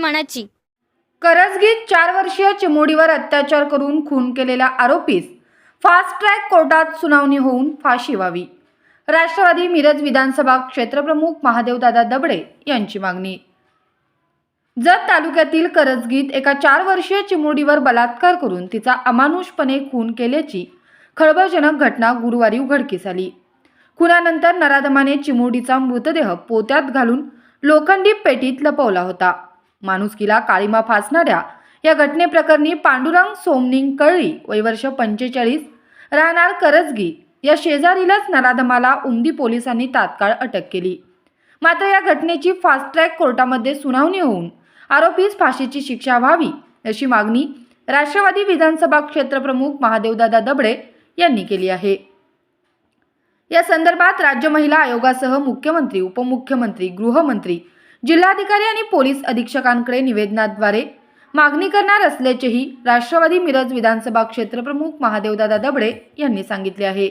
मनाची. करजगीत चार वर्षीय चिमोडीवर अत्याचार करून खून केलेल्या आरोपीस फास्ट ट्रॅक कोर्टात सुनावणी होऊन फाशी व्हावी. राष्ट्रवादी मिरज विधानसभा क्षेत्रप्रमुख महादेवदादा दबडे यांची मागणी. जत तालुक्यातील करजगीत एका चार वर्षीय चिमुडीवर बलात्कार करून तिचा अमानुषपणे खून केल्याची खळबळजनक घटना गुरुवारी उघडकीस आली. खुनानंतर नराधमाने चिमोडीचा मृतदेह पोत्यात घालून लोखंडी पेटीत लपवला होता. माणुसकीला काळीमा फासणाऱ्या या घटनेप्रकरणी पांडुरंग सोमनिंग कळळी वयवर्ष पंचेचाळीस राहणार करजगी या शेजारीलाच नराधमाला उमदी पोलिसांनी तात्काळ अटक केली. मात्र या घटनेची फास्ट ट्रॅक कोर्टामध्ये सुनावणी होऊन आरोपीस फाशीची शिक्षा व्हावी अशी मागणी राष्ट्रवादी विधानसभा क्षेत्रप्रमुख महादेवदादा दबडे यांनी केली आहे. या संदर्भात राज्य महिला आयोगासह मुख्यमंत्री उपमुख्यमंत्री गृहमंत्री जिल्हाधिकारी आणि पोलीस अधीक्षकांकडे निवेदनाद्वारे मागणी करणार असल्याचेही राष्ट्रवादी मिरज विधानसभा क्षेत्रप्रमुख महादेवदादा दबडे यांनी सांगितले आहे.